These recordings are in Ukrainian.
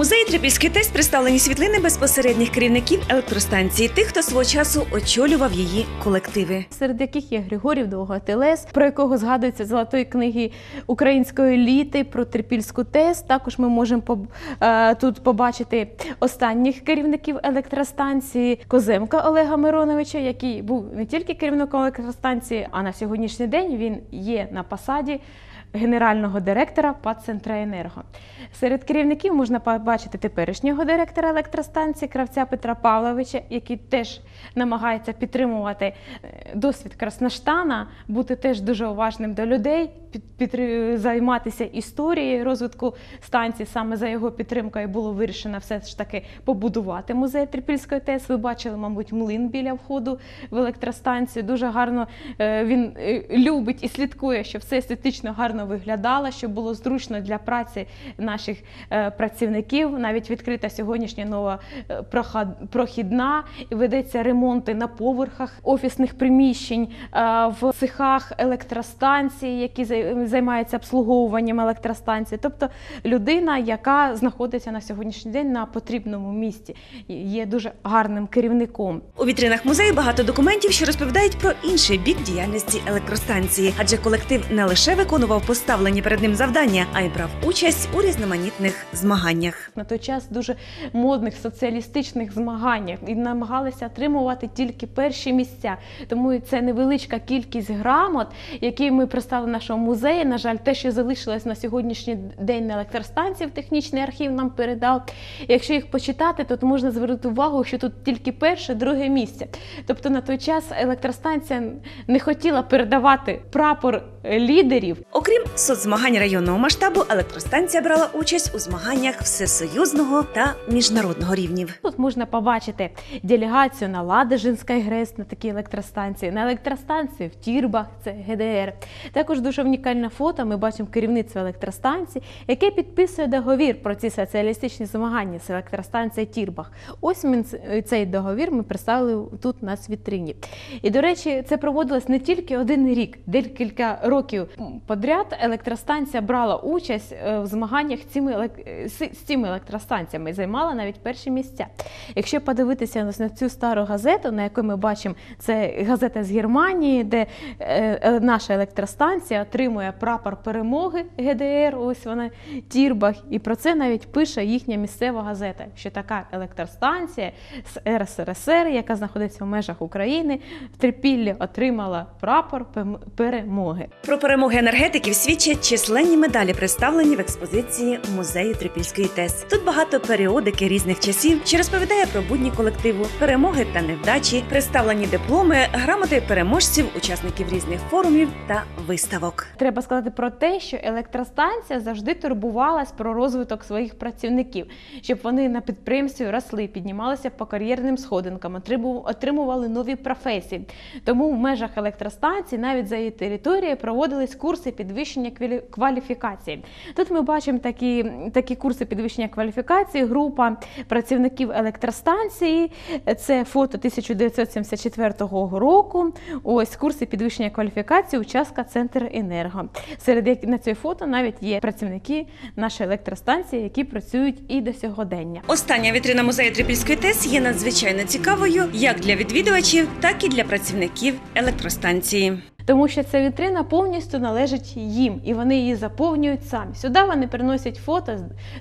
музеї Трипільський тест представлені світлини безпосередніх керівників електростанції, тих, хто свого часу очолював її колективи. серед яких є Григорів Довготелес, про якого згадується золотої книги української літи про Трипільську ТЕС. Також ми можемо е, тут побачити останніх керівників електростанції Коземка Олега Мироновича, який був не тільки керівником електростанції, а на сьогоднішній день він є на посаді. Генерального директора ПАД «Центраенерго». Серед керівників можна побачити теперішнього директора електростанції кравця Петра Павловича, який теж намагається підтримувати е, досвід Красноштана, бути теж дуже уважним до людей, під, підтри- займатися історією розвитку станції. Саме за його підтримкою було вирішено все ж таки побудувати музей Трипільської ТЕС. Ви бачили, мабуть, млин біля входу в електростанцію. Дуже гарно е, він е, любить і слідкує, щоб все естетично гарно виглядало, щоб було зручно для праці наших е, працівників. Навіть відкрита сьогоднішня нова е, прохідна ведеться ремонти на поверхах офісних приміщень, е, в цехах електростанції, які займаються обслуговуванням електростанції. Тобто людина, яка знаходиться на сьогоднішній день на потрібному місці, є дуже гарним керівником. У вітринах музею багато документів, що розповідають про інший бік діяльності електростанції, адже колектив не лише виконував поставлені перед ним завдання, а й брав участь у різноманітних змаганнях. на той час дуже модних соціалістичних змаганнях і намагалися отримувати тільки перші місця. Тому це невеличка кількість грамот, які ми представили в нашому музеї. На жаль, те, що залишилось на сьогоднішній день на електростанції, в технічний архів нам передав. Якщо їх почитати, то можна звернути увагу, що тут тільки перше, друге місце. Тобто на той час електростанція не хотіла передавати прапор лідерів Окрім соцзмагань районного масштабу, електростанція брала участь у змаганнях всесоюзного та міжнародного рівнів. Тут можна побачити делегацію на Ладижинській ГРЕС на такій електростанції, на електростанції в Тірбах, це ГДР. Також дуже унікальне фото. Ми бачимо керівництво електростанції, яке підписує договір про ці соціалістичні змагання з електростанції Тірбах. Ось він цей договір ми представили тут на вітрині. І до речі, це проводилось не тільки один рік, декілька років подряд електростанція брала участь е, в змаганнях цими е, з цими електростанціями і займала навіть перші місця. Якщо подивитися на- цю стару газету, на яку ми бачимо, це газета з Германії, де е, наша електростанція отримує прапор перемоги ГДР, ось вона Тірбах, і про це навіть пише їхня місцева газета, що така електростанція з РСРСР, яка знаходиться в межах України, в Трипіллі отримала прапор перемоги. Про перемоги енергетиків свідчать численні медалі, представлені в експозиції музею Трипільської ТЕС. Тут багато періодики різних часів, що розповідає про будні колективу, перемоги та невдачі, представлені дипломи, грамоти переможців, учасників різних форумів та виставок. Треба сказати про те, що електростанція завжди турбувалась про розвиток своїх працівників, щоб вони на підприємстві росли, піднімалися по кар'єрним сходинкам, отримували нові професії. Тому в межах електростанції, навіть за її територією, проводились курси підвищення квалі- кваліфікації. Тут ми бачимо такі, такі курси підвищення кваліфікації. Група працівників електростанції. Це фото 1974 року. Ось курси підвищення кваліфікації, участка Центр Енерго. Серед на цій фото навіть є працівники нашої електростанції, які працюють і до сьогодення. Остання вітрина музею Трипільської ТЕС є надзвичайно цікавою як для відвідувачів, так і для працівників електростанції. Тому що ця вітрина повністю належить їм, і вони її заповнюють самі. Сюди вони приносять фото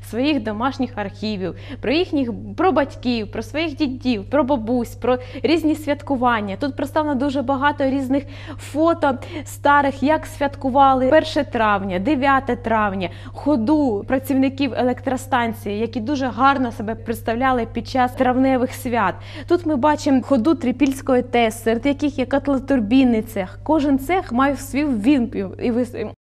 з своїх домашніх архівів, про їхніх про батьків, про своїх дідів, про бабусь, про різні святкування. Тут представлено дуже багато різних фото старих, як святкували 1 травня, 9 травня, ходу працівників електростанції, які дуже гарно себе представляли під час травневих свят. Тут ми бачимо ходу трипільської ТЕС, серед яких є котлотурбінний цех. Кожен цех мав свій вімпів і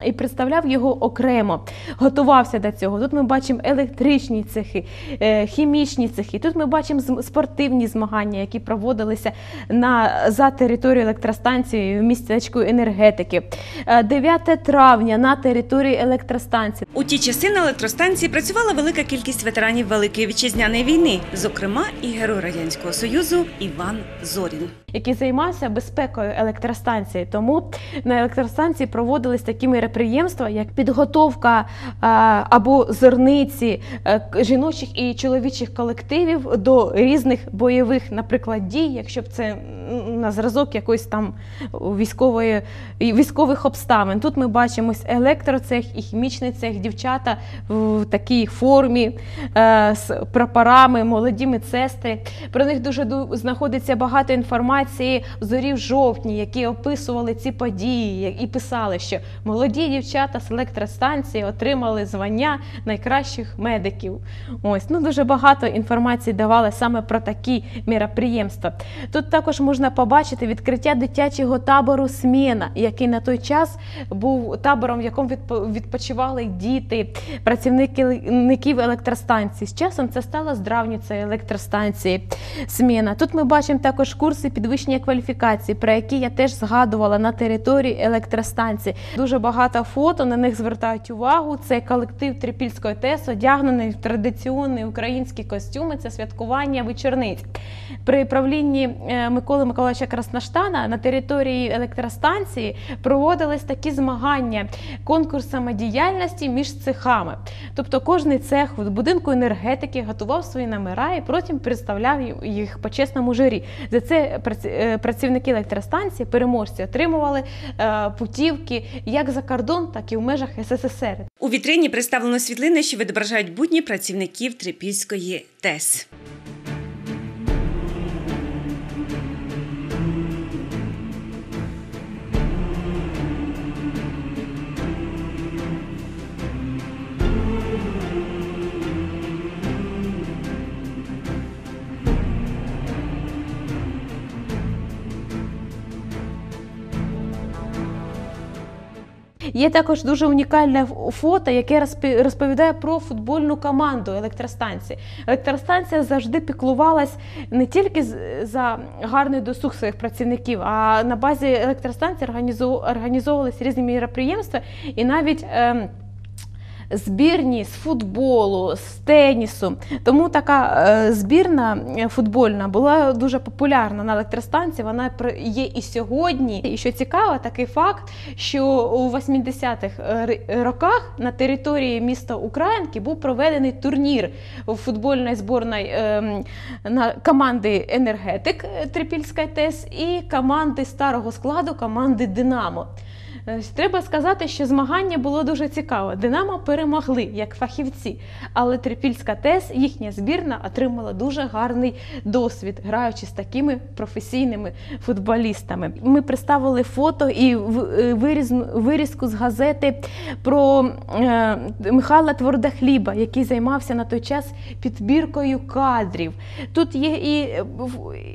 і представляв його окремо. Готувався до цього. Тут ми бачимо електричні цехи, е, хімічні цехи. Тут ми бачимо спортивні змагання, які проводилися на за територією електростанції в містечку енергетики. Е, 9 травня на території електростанції. У ті часи на електростанції працювала велика кількість ветеранів Великої вітчизняної війни, зокрема і герой радянського союзу Іван Зорін. який займався безпекою електростанції. Тому тому на електростанції проводились такі мероприємства, як підготовка е, або зерниці е, жіночих і чоловічих колективів до різних бойових, наприклад, дій, якщо б це на зразок якоїсь там військової військових обставин. Тут ми бачимо електроцех і хімічний цех, дівчата в такій формі е, з прапорами, молоді медсестри. Про них дуже знаходиться багато інформації в зорі в жовтні, які описували ці події і писали, що молоді дівчата з електростанції отримали звання найкращих медиків. Ось ну дуже багато інформації давали саме про такі міроприємства. Тут також можна побачити відкриття дитячого табору Сміна, який на той час був табором, в якому відпочивали діти, працівників електростанції. З часом це стало здравницею електростанції Сміна. Тут ми бачимо також курси підвищення кваліфікації, про які я теж згадувала на території електростанції. Дуже багато фото на них звертають увагу. Це колектив Трипільської ТЕС, одягнений в традиційні українські костюми. Це святкування вечорниць. При правлінні е, Миколи Миколаївича Краснаштана на території електростанції проводились такі змагання конкурсами діяльності між цехами. Тобто кожний цех в будинку енергетики готував свої номера і потім представляв їх по чесному журі. За це е, працівники електростанції, переможці, отримували е, путівки як за кордон, так і в межах СССР. У вітрині представлено світлини, що відображають будні працівників Трипільської ТЕС. Є також дуже унікальне фото, яке розповідає про футбольну команду електростанції. Електростанція завжди піклувалась не тільки за гарний досуг своїх працівників, а на базі електростанції організовувалися різні міроприємства і навіть. Ем, Збірні з футболу, з тенісу. Тому така е, збірна е, футбольна була дуже популярна на електростанції. Вона є і сьогодні. І що цікаво, такий факт, що у 80-х е, роках на території міста Українки був проведений турнір футбольної зборної е, команди Енергетик Трипільська ТЕС і команди старого складу команди Динамо. Е, Треба сказати, що змагання було дуже цікаве. Динамо перемогли як фахівці, але Трипільська ТЕС, їхня збірна, отримала дуже гарний досвід, граючи з такими професійними футболістами. Ми представили фото і е, вирізку з газети про е, Михайла Твердохліба, який займався на той час підбіркою кадрів. Тут є і,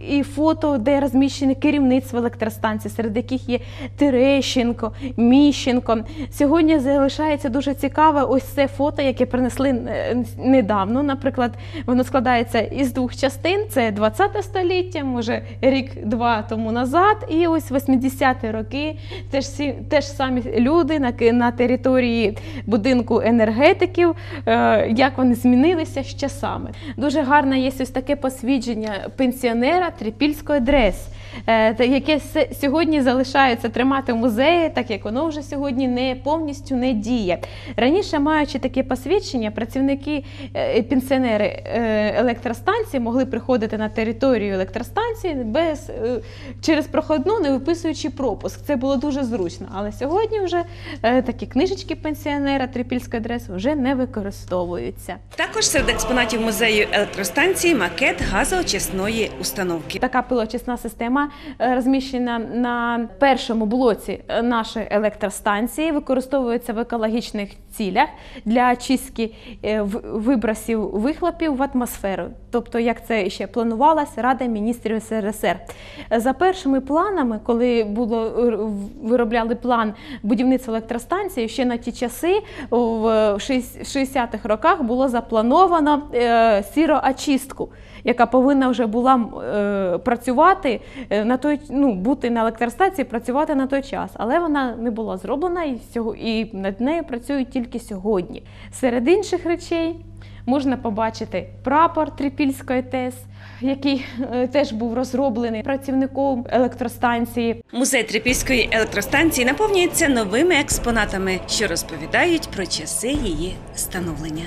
і фото, де розміщене керівництво електростанції, серед яких є Терещенко, Міщенко. Сьогодні залишається дуже цікаве ось це фото, яке принесли е, недавно. Наприклад, воно складається із двох частин: це 20 століття, може рік-два тому назад, і ось 80-ті роки. Теж теж самі люди на, на території будинку енергетиків, е, як вони змінилися з часами. Дуже гарне є ось таке посвідження пенсіонера Трипільської дрес. е, яке сьогодні залишається тримати в музеї, так як воно вже сьогодні не повністю не діє. Раніше, маючи таке посвідчення, працівники е, пенсіонери е, електростанції могли приходити на територію електростанції без е, через проходну, не виписуючи пропуск. Це було дуже зручно. Але сьогодні вже такі книжечки пенсіонера Трипільської адреси вже не використовуються. Також серед експонатів музею електростанції макет газоочисної установки. Така пилочисна система розміщена на першому блоці е, нашої електростанції, використовується в екологічних цілях для очистки е, вибросів вихлопів в атмосферу. Тобто, як це ще планувалася Рада міністрів СРСР. За першими планами, коли було виробляли план будівництва електростанції, ще на ті часи в 60-х роках було заплановано е, сіроочистку яка повинна вже була е, працювати е, на той, ну, бути на електростанції, працювати на той час. Але вона не була зроблена і, сього- і над нею працюють тільки сьогодні. Серед інших речей можна побачити прапор Трипільської ТЕС, який е, теж був розроблений працівником електростанції. Музей Трипільської електростанції наповнюється новими експонатами, що розповідають про часи її становлення.